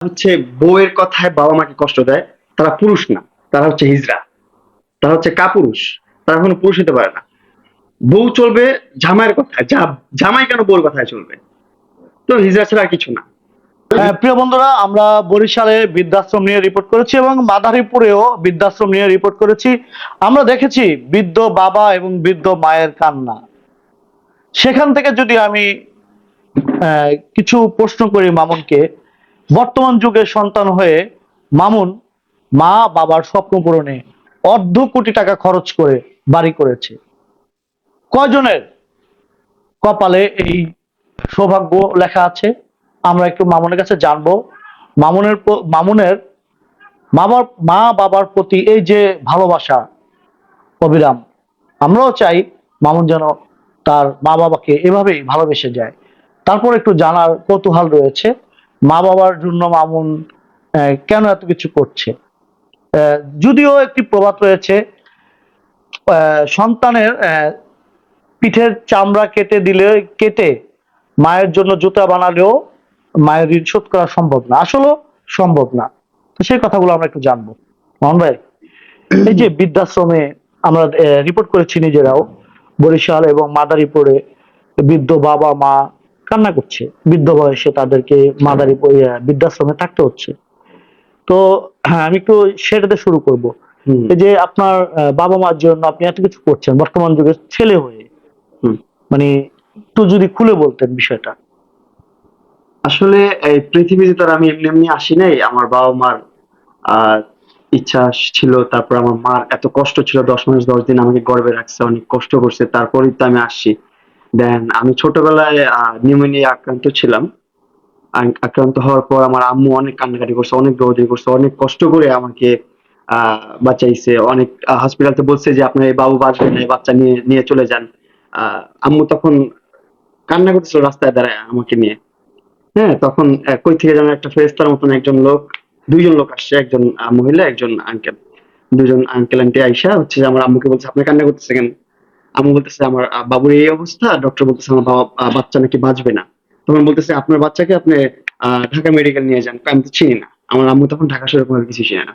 হচ্ছে বউয়ের কথায় বাবা মাকে কষ্ট দেয় তারা পুরুষ না তারা হচ্ছে হিজড়া তারা হচ্ছে কাপুরুষ তারা কোনো পুরুষ হতে পারে না। বউ চলবে জামাইয়ের কথায় যা জামাই কেন বউর কথায় চলবে? তো হিজড়া ছাড়া কিছু না। হ্যাঁ, প্রিয় বন্ধুরা আমরা বরিশালে বৃদ্ধাশ্রম নিয়ে রিপোর্ট করেছি এবং মাদারীপুরেও বৃদ্ধাশ্রম নিয়ে রিপোর্ট করেছি। আমরা দেখেছি বৃদ্ধ বাবা এবং বৃদ্ধ মায়ের কান্না। সেখান থেকে যদি আমি কিছু প্রশ্ন করি মামুনকে বর্তমান যুগের সন্তান হয়ে মামুন মা বাবার স্বপ্ন পূরণে অর্ধ কোটি টাকা খরচ করে বাড়ি করেছে। কয়জনের কপালে এই সৌভাগ্য লেখা আছে? আমরা একটু মামুনের কাছে জানব। মামুনের মামুনের বাবার মা বাবার প্রতি এই যে ভালোবাসা, অবিরাম, আমরাও চাই মামুন যেন তার মা বাবাকে এভাবেই ভালোবেসে যায়। তারপর একটু জানার কৌতূহল রয়েছে। মা বাবার জন্য মামুন কেন এত কিছু করছে? যদিও একটি প্রবাদ রয়েছে সন্তানের পিঠের চামড়া কেটে দিলে, কেটে মায়ের জন্য জুতা বানালেও মায়ের ঋণ শোধ করা সম্ভব না। আসলেও সম্ভব না। তো সেই কথাগুলো আমরা একটু জানব। মোহন ভাই, এই যে বৃদ্ধাশ্রমে আমরা রিপোর্ট করেছি নিজেরাও, বরিশাল এবং মাদারীপুরে বৃদ্ধ বাবা মা কান্না করছে। বৃদ্ধ বয়সে তাদেরকে মাদারি বৃদ্ধাশ্রমে থাকতে হচ্ছে। তো হ্যাঁ, আমি একটু সেটাতে শুরু করব। যে আপনার বাবা মার জন্য আপনি এত কিছু করছেন বর্তমান যুগের ছেলে হয়ে। মানে একটু যদি খুলে বলতেন বিষয়টা। আসলে এই পৃথিবীতে তো আমি এমনি এমনি আসি নাই। আমার বাবা মার আহ, ইচ্ছা ছিল তারপর আমার মার এত কষ্ট ছিল দশ মাস দশ দিন আমাকে গর্বে রাখছে অনেক কষ্ট করছে তারপরেই তো আমি আসছি দেন আমি ছোটবেলায় নিউমোনিয়া আক্রান্ত ছিলাম। আক্রান্ত হওয়ার পর আমার আম্মু অনেক কান্নাকাটি করছে, অনেক দৌড়ি করছে, অনেক কষ্ট করে আমাকে আহ বাঁচাইছে। অনেক হসপিটালতে বলছে যে, আপনার এই বাবু বাঁচবে না, এই বাচ্চা নিয়ে নিয়ে চলে যান। আম্মু তখন কান্না করতেছিল রাস্তায় দাঁড়ায় আমাকে নিয়ে। হ্যাঁ তখন কই থেকে যেন একটা ফেরেস্তার মতন একজন লোক, দুইজন লোক আসছে, একজন মহিলা, একজন আঙ্কেল দুজন আঙ্কেল আন্টি আইসা হচ্ছে যে, আমার আম্মুকে বলছে, আপনি কান্না করতেছে কেন? আম্মু বলতেছে, আমার বাবুর এই অবস্থা ডক্টর বলতেছে, আমার বাবা বাচ্চা নাকি বাঁচবে না। তখন বলতেছে, আপনার বাচ্চাকে আপনি ঢাকা মেডিকেল নিয়ে যান, আমি তো চিনি না। আমার আম্মু তখন ঢাকা কোনো কিছু চিনে না।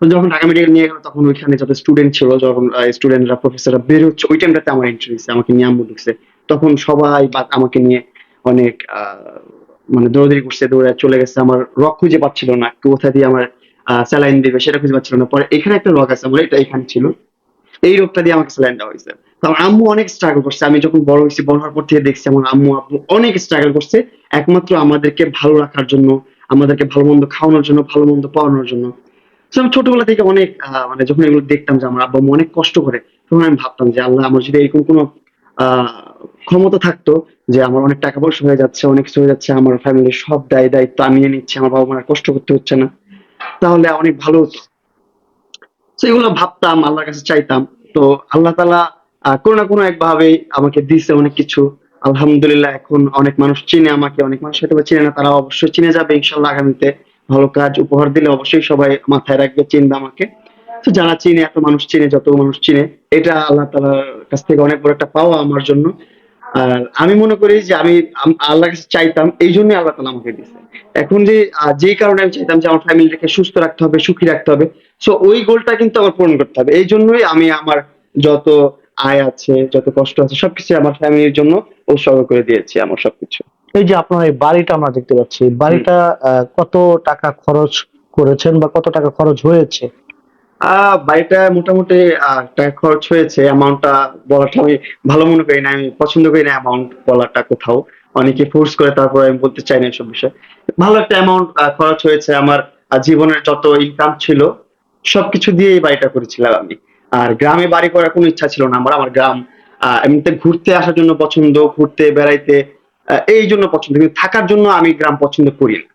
তো যখন ঢাকা মেডিকেল নিয়ে গেল, তখন ওইখানে যত স্টুডেন্ট ছিল, যখন স্টুডেন্টরা প্রফেসররা বের হচ্ছে, ওই টাইমটাতে আমার এন্ট্রি হয়েছে আমাকে নিয়ে আম্মু ঢুকছে। তখন সবাই আমাকে নিয়ে অনেক মানে দৌড়াদৌড়ি করছে দৌড়ে চলে গেছে। আমার রক খুঁজে পাচ্ছিল না কোথা দিয়ে আমার স্যালাইন দিবে, সেটা খুঁজে পাচ্ছিল না। পরে এখানে একটা রক আছে, আমার এটা এখানে ছিল। এই রোগটা দিয়ে আমাকে স্যালাইন দেওয়া হয়েছে। তো আম্মু অনেক স্ট্রাগল করছে। আমি যখন বড় হয়েছি, বড় হওয়ার পর থেকে দেখছি আমার আম্মু, আব্বু অনেক স্ট্রাগল করছে, একমাত্র আমাদেরকে ভালো রাখার জন্য, আমাদেরকে ভালো মন্দ খাওয়ানোর জন্য, ভালো মন্দ পাওয়ানোর জন্য। আমি ছোটবেলা থেকে অনেক মানে যখন এগুলো দেখতাম যে আমার আব্বু আম্মু অনেক কষ্ট করে, তখন আমি ভাবতাম যে আল্লাহ, আমার যদি এরকম কোনো ক্ষমতা থাকতো যে আমার অনেক টাকা পয়সা হয়ে যাচ্ছে, অনেক কিছু হয়ে যাচ্ছে, আমার ফ্যামিলির সব দায় দায়িত্ব আমি নিয়ে নিচ্ছি, আমার বাবা মার কষ্ট করতে হচ্ছে না, তাহলে অনেক ভালো হতো। তো এগুলো ভাবতাম, আল্লাহর কাছে চাইতাম। তো আল্লাহ তালা কোনো না কোনো একভাবে আমাকে দিছে অনেক কিছু। আলহামদুলিল্লাহ, এখন অনেক মানুষ চিনে আমাকে, অনেক মানুষ হয়তো চিনে না তারা অবশ্যই চিনে যাবে ইনশাল্লাহ আগামীতে ভালো কাজ উপহার দিলে অবশ্যই সবাই মাথায় রাখবে, চিনবে আমাকে। তো যারা চিনে, এত মানুষ চিনে, যত মানুষ চিনে, এটা আল্লাহ তালার কাছ থেকে অনেক বড় একটা পাওয়া আমার জন্য। আর আমি মনে করি যে আমি আল্লাহর কাছে চাইতাম, এই জন্যই আল্লাহ তালা আমাকে দিয়েছে। এখন যে যেই কারণে আমি চাইতাম যে আমার ফ্যামিলিটাকে সুস্থ রাখতে হবে, সুখী রাখতে হবে সো ওই গোলটা কিন্তু আমার পূরণ করতে হবে। এই জন্যই আমি আমার যত আয় আছে যত কষ্ট আছে সবকিছু আমার ফ্যামিলির জন্য উৎসর্গ করে দিয়েছি আমার সবকিছু। এই যে আপনার এই বাড়িটা আমরা দেখতে পাচ্ছি বাড়িটা কত টাকা খরচ করেছেন বা কত টাকা খরচ হয়েছে? বাড়িটা মোটামুটি টাকা খরচ হয়েছে। অ্যামাউন্টটা বলাটা আমি ভালো মনে করি না আমি পছন্দ করি না অ্যামাউন্ট বলাটা কোথাও। অনেকে ফোর্স করে তারপর আমি বলতে চাই না এসব বিষয়। ভালো একটা অ্যামাউন্ট খরচ হয়েছে। আমার জীবনের যত ইনকাম ছিল সবকিছু দিয়ে এই বাড়িটা করেছিলাম আমি। আর গ্রামে বাড়ি করার কোনো ইচ্ছা ছিল না আমার আমার গ্রাম এমনিতে ঘুরতে আসার জন্য পছন্দ, ঘুরতে, বেড়াইতে এই জন্য পছন্দ। কিন্তু থাকার জন্য আমি গ্রাম পছন্দ করি না।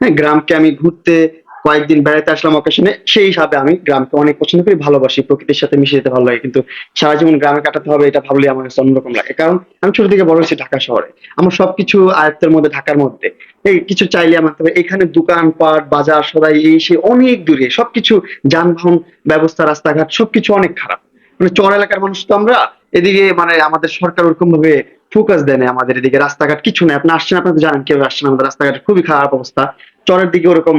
হ্যাঁ গ্রামকে আমি ঘুরতে কয়েকদিন বেড়াতে আসলাম অকেশনে সেই হিসাবে আমি গ্রামকে অনেক পছন্দ করি, ভালোবাসি, প্রকৃতির সাথে মিশে যেতে ভালো লাগে, কিন্তু সারা জীবন গ্রামে কাটাতে হবে এটা ভাবলে আমার কাছে অন্যরকম লাগে। কারণ আমি ছোট থেকে বড় হয়েছি ঢাকা শহরে। আমার সবকিছু আয়ত্তের মধ্যে, ঢাকার মধ্যে। এই কিছু চাইলে আমার তবে এখানে দোকানপাট, বাজার সদাই এই সে অনেক দূরে, সবকিছু যানবাহন ব্যবস্থা, রাস্তাঘাট সবকিছু অনেক খারাপ। মানে চর এলাকার মানুষ তো আমরা এদিকে মানে আমাদের সরকার ওরকম ভাবে ফোকাস দেয় না আমাদের এদিকে, রাস্তাঘাট কিছু নেই। আপনি আসছেন, আপনি তো জানেন কেউ আসছেন আমাদের রাস্তাঘাট খুবই খারাপ অবস্থা। চরের দিকে ওরকম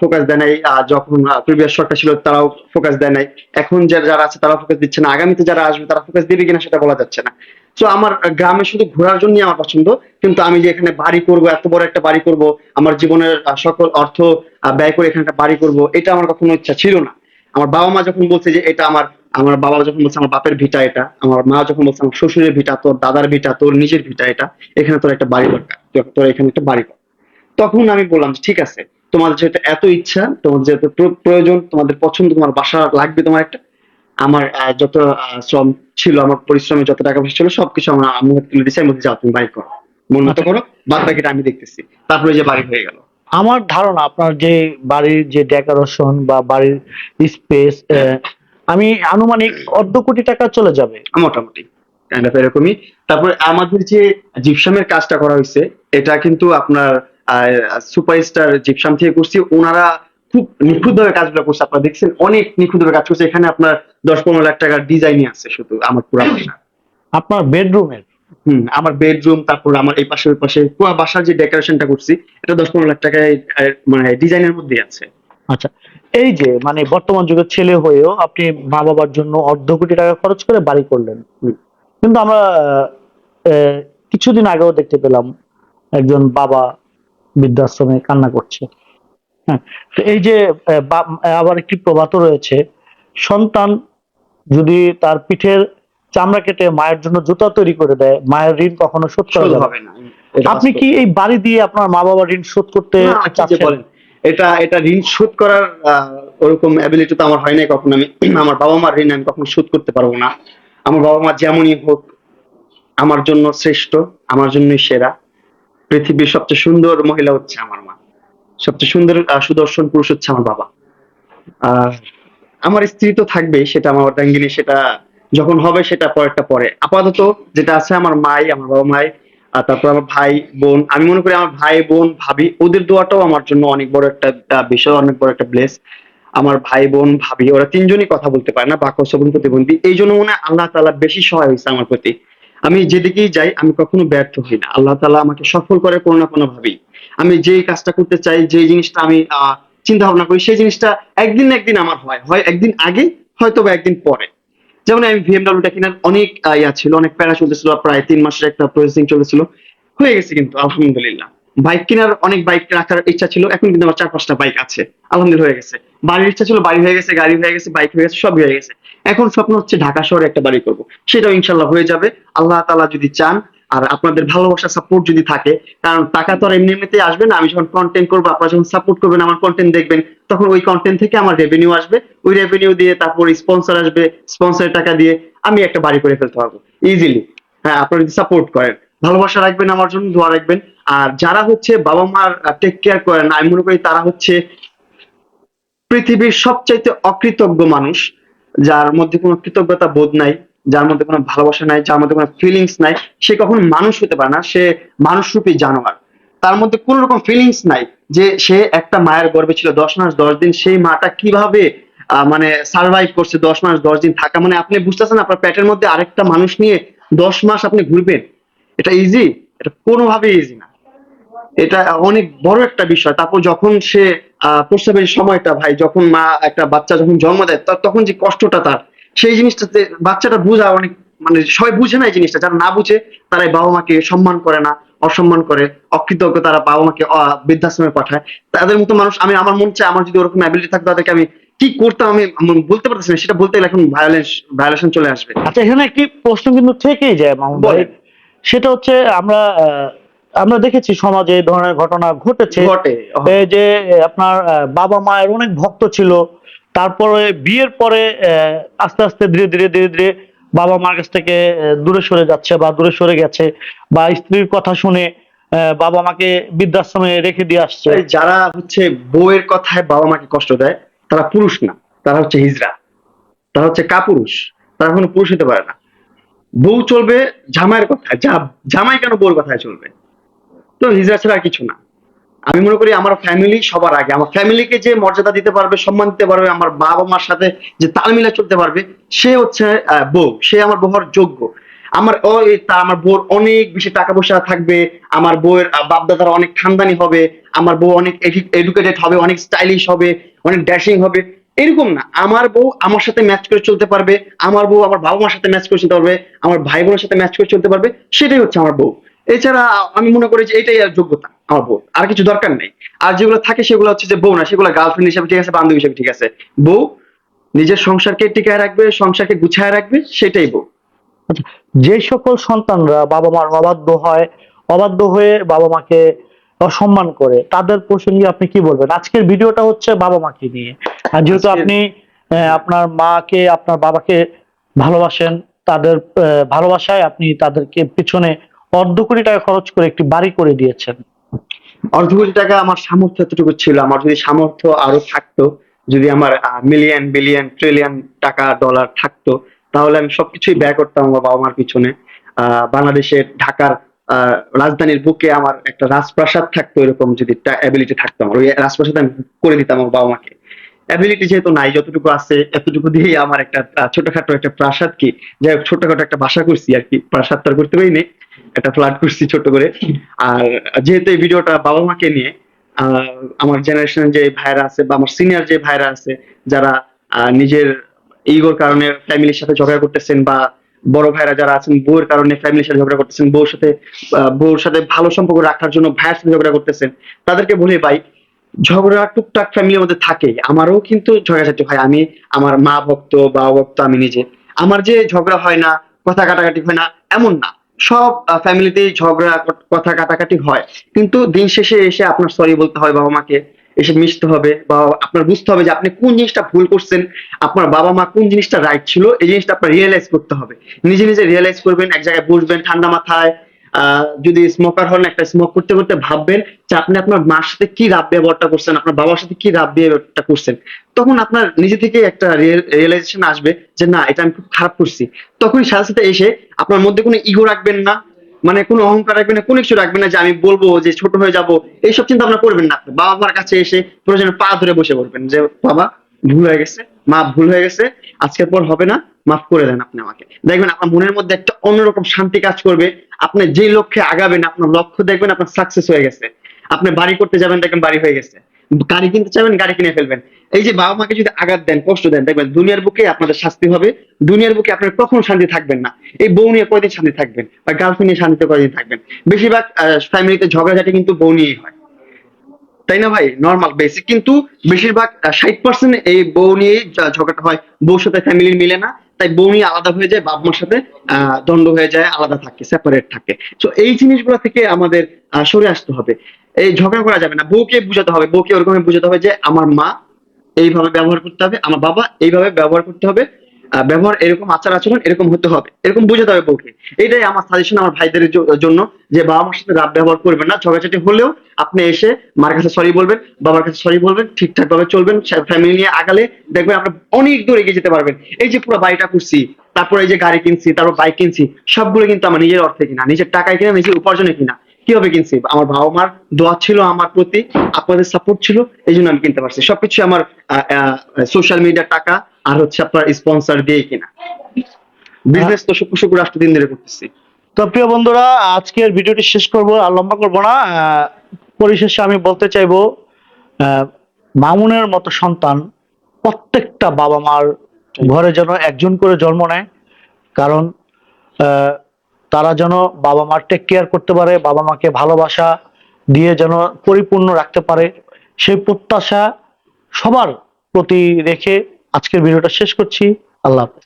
ফোকাস দেয় নাই যখন প্রিভিয়াস শটটা ছিল তারাও ফোকাস দেয় নাই। এখন যারা যারা আছে তারা ফোকাস দিচ্ছে না। আগামীতে যারা আসবে তারা ফোকাস দিবে কিনা সেটা বলা যাচ্ছে না। তো আমার গ্রামে শুধু ঘোরার জন্যই আমার পছন্দ, কিন্তু আমি যে এখানে বাড়ি করব, এত বড় একটা বাড়ি করব, আমার জীবনের সকল অর্থ ব্যয় করে এখানে একটা বাড়ি করব, এটা আমার কখনো ইচ্ছা ছিল না। আমার বাবা মা যখন বলছে যে এটা আমার আমার বাবা যখন বলছে আমার বাপের ভিটা এটা, আমার মা যখন বলছে আমার শ্বশুরের ভিটা, তোর দাদার ভিটা, তোর নিজের ভিটা এটা, এখানে তোর একটা বাড়ি দরকার, তোর এখানে একটা বাড়ি কর। তখন আমি বললাম ঠিক আছে তোমাদের যেহেতু এত ইচ্ছা তোমাদের যেহেতু প্রয়োজন তোমাদের পছন্দ তোমার বাসা লাগবে তোমার একটা আমার যত শ্রম ছিল আমার পরিশ্রমে যত টাকা পয়সা ছিল সবকিছু আমার আমি তুলে দিচ্ছি আমি যাও তুমি বাড়ি করো মন মতো আচ্ছা। করো বাদ বাকিটা আমি দেখতেছি। তারপরে যে বাড়ি হয়ে গেল। আমার ধারণা আপনার যে বাড়ির যে ডেকোরেশন বা বাড়ির স্পেস আমি আনুমানিক অর্ধ কোটি টাকা চলে যাবে। মোটামুটি এরকমই। তারপরে আমাদের যে জিপসামের কাজটা করা হয়েছে এটা কিন্তু আপনার সুপারস্টার জিপসাম থেকে করছি। ওনারা খুব নিখুঁত ভাবে কাজগুলো করছে। আপনারা দেখছেন অনেক নিখুঁত ভাবে কাজ করছে। এখানে আপনার দশ পনেরো লাখ টাকার ডিজাইনই আছে শুধু আমার পুরো বাসা। আপনার বেডরুমের হম আমার বেডরুম তারপর আমার এই পাশে ওই পাশে পুরো বাসার যে ডেকোরেশনটা করছি এটা দশ পনেরো লাখ টাকায় মানে ডিজাইনের মধ্যেই আছে। আচ্ছা এই যে মানে বর্তমান যুগের ছেলে হয়েও আপনি মা বাবার জন্য অর্ধ কোটি টাকা খরচ করে বাড়ি করলেন। কিন্তু আমরা কিছুদিন আগেও দেখতে পেলাম একজন বাবা বৃদ্ধাশ্রমে কান্না করছে। হ্যাঁ তো এই যে আবার একটি প্রবাদ রয়েছে সন্তান যদি তার পিঠের চামড়া কেটে মায়ের জন্য জুতা তৈরি করে দেয় মায়ের ঋণ কখনো শোধ করা যাবে না। হবে না এটা আপনি কি এই বাড়ি দিয়ে আপনার মা বাবার ঋণ শোধ করতে বলেন এটা এটা ঋণ শোধ করার আহ, ওরকম অ্যাবিলিটি তো আমার হয় নাই কখনো আমি আমার বাবা মার ঋণ আমি কখনো শোধ করতে পারব না। আমার বাবা মা যেমনই হোক আমার জন্য শ্রেষ্ঠ আমার জন্যই সেরা। পৃথিবীর সবচেয়ে সুন্দর মহিলা হচ্ছে আমার মা। সবচেয়ে সুন্দর সুদর্শন পুরুষ হচ্ছে আমার বাবা। আর আমার স্ত্রী তো থাকবেই, সেটা আমার অর্ধাঙ্গিনী, সেটা যখন হবে সেটা পরেরটা পরে। আপাতত যেটা আছে আমার মাই, আমার বাবা মাই, আর তারপর আমার ভাই, বোন। আমি মনে করি আমার ভাই, বোন, ভাবি, ওদের দোয়াটাও আমার জন্য অনেক বড় একটা বিষয়, অনেক বড় একটা ব্লেস আমার ভাই, বোন, ভাবি, ওরা তিনজনই কথা বলতে পারে না, বাক্য, শ্রবণ, প্রতিবন্ধী। এই জন্য মনে হয় আল্লাহ তাআলা বেশি সহায় হয়েছে আমার প্রতি। আমি যেদিকেই যাই, আমি কখনো ব্যর্থ হই না। আল্লাহ তাআলা আমাকে সফল করে কোনো না কোনো ভাবেই আমি যেই কাজটা করতে চাই যে জিনিসটা আমি চিন্তা ভাবনা করি, সেই জিনিসটা একদিন একদিন আমার হয়। হয় একদিন আগে, হয়তো বা একদিন পরে। যেমন আমি ভিএমডাব্লিউটা কেনার অনেক ইয়া ছিল, অনেক প্যারা চলতেছিল, প্রায় তিন মাসের একটা প্রসেসিং চলেছিল হয়ে গেছে কিন্তু, আলহামদুলিল্লাহ। বাইক কেনার অনেক বাইক রাখার ইচ্ছা ছিল, এখন কিন্তু আমার চার পাঁচটা বাইক আছে। আলহামদুলিল্লাহ, হয়ে গেছে। বাড়ির ইচ্ছা ছিল, বাড়ি হয়ে গেছে, গাড়ি হয়ে গেছে, বাইক হয়ে গেছে সব হয়ে গেছে। এখন স্বপ্ন হচ্ছে ঢাকা শহরে একটা বাড়ি করব। সেটাও ইনশাল্লাহ হয়ে যাবে। আল্লাহ তালা যদি চান, আর আপনাদের ভালোবাসা সাপোর্ট যদি থাকে, কারণ টাকা তো আর এমনি এমনিতেই আসবে না, আমি যখন কন্টেন্ট করব, আপনারা যখন সাপোর্ট করবেন, আমার কন্টেন্ট দেখবেন, তখন ওই কন্টেন্ট থেকে আমার রেভিনিউ আসবে। ওই রেভিনিউ দিয়ে তারপর স্পন্সর আসবে স্পন্সরের টাকা দিয়ে আমি একটা বাড়ি করে ফেলতে পারব। ইজিলি হ্যাঁ আপনারা যদি সাপোর্ট করেন। ভালোবাসা রাখবেন আমার জন্য, দোয়া রাখবেন। আর যারা হচ্ছে বাবা মার টেক কেয়ার করেন, আমি মনে করি তারা হচ্ছে পৃথিবীর সবচাইতে অকৃতজ্ঞ মানুষ। যার মধ্যে কোনো কৃতজ্ঞতা বোধ নাই, যার মধ্যে কোনো ভালোবাসা নাই, যার মধ্যে কোনো ফিলিংস নাই, সে কখনো মানুষ হতে পারে না, সে মানুষরূপী জানোয়ার। তার মধ্যে কোনো রকম ফিলিংস নাই যে সে একটা মায়ের গর্ভে ছিল, দশ মাস দশ দিন সেই মাটা কীভাবে মানে সার্ভাইভ করছে দশ মাস দশ দিন থাকা। মানে আপনি বুঝতেছেন আপনার পেটের মধ্যে আরেকটা মানুষ নিয়ে দশ মাস আপনি ঘুরবেন? এটা ইজি এটা কোনোভাবে ইজি না। এটা অনেক বড় একটা বিষয়। তারপর যখন সে আহ, প্রসবের সময়টা ভাই যখন মা একটা বাচ্চা যখন জন্ম দেয় তখন যে কষ্টটা তার সেই জিনিসটাতে বাচ্চাটা বোঝা অনেক মানে সবাই বুঝে না এই জিনিসটা। যারা না বুঝে তারা বাবা মাকে সম্মান করে না অসম্মান করে। অকৃতজ্ঞ তারা বাবা মাকে বৃদ্ধাশ্রমে পাঠায়। তাদের মতো মানুষ আমি আমার মন চাই আমার যদি ওরকম অ্যাবিলিটি থাকতো তাদেরকে আমি কি করতাম আমি বলতে পারতেছি না। সেটা বলতে গেলে এখন ভায়োলেন্স ভায়োলেশন চলে আসবে। আচ্ছা এখানে একটি প্রশ্ন কিন্তু থেকেই যায় ভাই। সেটা হচ্ছে আমরা আমরা দেখেছি সমাজে এই ধরনের ঘটনা ঘটেছে। এই যে আপনার বাবা মায়ের অনেক ভক্ত ছিল। তারপরে বিয়ের পরে আস্তে আস্তে ধীরে ধীরে ধীরে ধীরে বাবা মার কাছ থেকে দূরে সরে যাচ্ছে বা দূরে সরে গেছে বা স্ত্রীর কথা শুনে বাবা মাকে বৃদ্ধাশ্রমে রেখে দিয়ে আসছে। যারা হচ্ছে বউয়ের কথায় বাবা মাকে কষ্ট দেয় তারা পুরুষ না তারা হচ্ছে হিজড়া। তারা হচ্ছে কাপুরুষ তারা কোনো পুরুষ হতে পারে না। বউ চলবে জামাইয়ের কথায় যা জামাই কেন বউর কথায় চলবে? তো হিজড়া ছাড়া কিছু না। আমি মনে করি আমার ফ্যামিলি সবার আগে। আমার ফ্যামিলিকে যে মর্যাদা দিতে পারবে, সম্মান দিতে পারবে, আমার বাবা মার সাথে যে তাল মিলে চলতে পারবে, সে হচ্ছে বউ। সে আমার বউ যোগ্য। আমার তা আমার বউর অনেক বেশি টাকা পয়সা থাকবে। আমার বউয়ের বাপদাদার অনেক খানদানি হবে। আমার বউ অনেক এডুকেটেড হবে, অনেক স্টাইলিশ হবে, অনেক ড্যাশিং হবে। এরকম না। আমার বউ আমার সাথে ম্যাচ করে চলতে পারবে। আমার বউ আমার বাবা মার সাথে ম্যাচ করে চলতে পারবে। আমার ভাই বোনের সাথে ম্যাচ করে চলতে পারবে। সেটাই হচ্ছে আমার বউ। এছাড়া আমি মনে করি যে এটাই আর যোগ্যতা আমার বউ আর কিছু দরকার নেই। আর যেগুলো থাকে সেগুলো হচ্ছে যে বউ না সেগুলো গার্লফ্রেন্ড হিসেবে ঠিক আছে বান্ধবী হিসেবে ঠিক আছে। বউ নিজের সংসারকে টিকায় রাখবে সংসারকে গুছায় রাখবে সেটাই বউ। আচ্ছা যে সকল সন্তানরা বাবা মার অবাধ্য হয় অবাধ্য হয়ে বাবা মাকে অসম্মান করে তাদের প্রসঙ্গে আপনি কি বলবেন? আজকের ভিডিওটা হচ্ছে বাবা মাকে নিয়ে। আর যেহেতু আপনি আহ, আপনার মাকে আপনার বাবাকে ভালোবাসেন তাদের আহ, ভালোবাসায় আপনি তাদেরকে পিছনে অর্ধ কোটি টাকা খরচ করে একটি বাড়ি করে দিয়েছেন। অর্ধ কোটি টাকা আমার সামর্থ্য এতটুকু ছিল। আমার যদি সামর্থ্য আরও থাকতো, যদি আমার মিলিয়ন বিলিয়ন ট্রিলিয়ন টাকা ডলার থাকতো, তাহলে আমি সবকিছুই ব্যয় করতাম আমার বাবা মার পিছনে। বাংলাদেশের ঢাকার রাজধানীর বুকে আমার একটা রাজপ্রাসাদ থাকতো, এরকম যদি অ্যাবিলিটি থাকতো আমার। ওই রাজপ্রাসাদ আমি করে দিতাম আমার বাবা মাকে। অ্যাবিলিটি যেহেতু নাই, যতটুকু আছে, এতটুকু দিয়েই আমার একটা ছোটখাটো একটা প্রাসাদ কি? যাই হোক, ছোটখাটো একটা বাসা করছি আর কি। প্রাসাদ তো আর করতে পারিনি। একটা ফ্ল্যাট করছি ছোট করে। আর যেহেতু এই ভিডিওটা বাবা মাকে নিয়ে আমার জেনারেশনের যে ভাইরা আছে বা আমার সিনিয়র যে ভাইরা আছে, যারা নিজের ইগোর কারণে ফ্যামিলির সাথে ঝগড়া করতেছেন বা বড় ভাইরা যারা আছেন, বউয়ের কারণে ফ্যামিলির সাথে ঝগড়া করতেছেন, বউর সাথে বউর সাথে ভালো সম্পর্ক রাখার জন্য ভাইয়ের সাথে ঝগড়া করতেছেন, তাদেরকে বলি, ভাই, ঝগড়া টুকটাক ফ্যামিলির মধ্যে থাকে। আমারও কিন্তু ঝগড়াঝাটি হয়। আমি, আমার মা ভক্ত বা ভক্ত, আমি নিজে। আমার যে ঝগড়া হয় না, কথা কাটাকাটি হয় না, এমন না। সব ফ্যামিলিতেই ঝগড়া, কথা কাটাকাটি হয়। কিন্তু দিন শেষে এসে আপনার সরি বলতে হয় বাবা মাকে এসে মিশতে হবে বা আপনার বুঝতে হবে যে আপনি কোন জিনিসটা ভুল করছেন, আপনার বাবা মা কোন জিনিসটা রাইট ছিল, এই জিনিসটা আপনার রিয়েলাইজ করতে হবে। নিজে নিজে রিয়েলাইজ করবেন, এক জায়গায় বসবেন, ঠান্ডা মাথায় যদি স্মোকার হন, একটা স্মোক করতে করতে ভাববেন যে আপনি আপনার মার সাথে কি রাব ব্যবহারটা করছেন, আপনার বাবার সাথে কি রাব ব্যবহারটা করছেন। তখন আপনার নিজে থেকে একটা রিয়েলাইজেশন আসবে যে না, এটা আমি খুব খারাপ করছি। তখনই সাথে সাথে এসে আপনার মধ্যে কোনো ইগো রাখবেন না মানে কোনো অহংকার রাখবেন না, কোনো কিছু রাখবেন না যে আমি বলব যে ছোট হয়ে যাব। এইসব চিন্তা আপনার করবেন না বাবা মার কাছে এসে প্রয়োজনে পা ধরে বসে পড়বেন যে, বাবা, ভুল হয়ে গেছে, মা ভুল হয়ে গেছে, আজকের পর হবে না। মাফ করে দেন আপনি আমাকে। দেখবেন আপনার মনের মধ্যে একটা অন্যরকম শান্তি কাজ করবে। আপনি যে লক্ষ্যে আগাবেন, আপনার লক্ষ্য দেখবেন আপনার সাকসেস হয়ে গেছে। আপনি বাড়ি করতে যাবেন, দেখবেন বাড়ি হয়ে গেছে। গাড়ি কিনতে চাইবেন গাড়ি কিনে ফেলবেন। এই যে বাবা মাকে যদি আঘাত দেন, কষ্ট দেন, দেখবেন দুনিয়ার বুকে আপনাদের শাস্তি হবে। দুনিয়ার বুকে আপনার কখনো শান্তি থাকবেন না। এই বউ নিয়ে কয়দিন শান্তি থাকবেন? বা গার্লফ্রেন্ড নিয়ে শান্তিতে কয়দিন থাকবেন? বেশিরভাগ ফ্যামিলিতে ঝগড়াঝাটি কিন্তু বউ নিয়েই হয়। তাই না ভাই? নর্মাল বেসিক কিন্তু বেশিরভাগ ষাট পার্সেন্ট এই বউ নিয়েই ঝগড়াটা হয়। বউর সাথে ফ্যামিলির মিলে না। তাই বমি আলাদা হয়ে যায় বাপ মার সাথে দণ্ড হয়ে যায়, আলাদা থাকে সেপারেট থাকে। তো এই জিনিসগুলো থেকে আমাদের সরে আসতে হবে। এই ঝগড়া করা যাবে না। বউকে বুঝাতে হবে। বউকে ওরকম বুঝাতে হবে যে, আমার মা এইভাবে ব্যবহার করতে হবে, আমার বাবা এইভাবে ব্যবহার করতে হবে। ব্যবহার এরকম আচার আচরণ এরকম হতে হবে, এরকম বুঝাতে হবে বউকে। এটাই আমার সাজেশন আমার ভাইদের জন্য যে বাবা মার সাথে রাব ব্যবহার করবেন না, ঝগড়াঝাটি হলেও আপনি এসে মার কাছে সরি বলবেন, বাবার কাছে সরি বলবেন ঠিকঠাক ভাবে চলবেন ফ্যামিলি নিয়ে আগালে দেখবেন আপনি অনেক দূর এগিয়ে যেতে পারবেন। এই যে পুরো বাড়িটা করছি, তারপরে এই যে গাড়ি কিনছি, তারপর বাইক কিনছি, সবগুলো কিন্তু আমার নিজের অর্থে কিনা, নিজের টাকায় কিনা, নিজের উপার্জনে কিনা। কীভাবে কিনছি? আমার বাবা মার দোয়া ছিল, আমার প্রতি আপনাদের সাপোর্ট ছিল এই জন্য আমি কিনতে পারছি। সবকিছু আমার সোশ্যাল মিডিয়ার টাকা আর হচ্ছে আপনার স্পন্সর দিয়ে কিনা। বিজনেস তো শুক্র শুক্র রাষ্ট্র দিন ধরে করতেছি। তো প্রিয় বন্ধুরা, আজকের ভিডিওটি শেষ করব, আর লম্বা করব না পরিশেষে আমি বলতে চাইব মামুনের মতো সন্তান প্রত্যেকটা বাবা মার ঘরে যেন একজন করে জন্ম নেয়। কারণ তারা যেন বাবা মার টেক কেয়ার করতে পারে, বাবা মাকে ভালোবাসা দিয়ে যেন পরিপূর্ণ রাখতে পারে, সেই প্রত্যাশা সবার প্রতি রেখে আজকের ভিডিওটা শেষ করছি। আল্লাহ হাফেজ।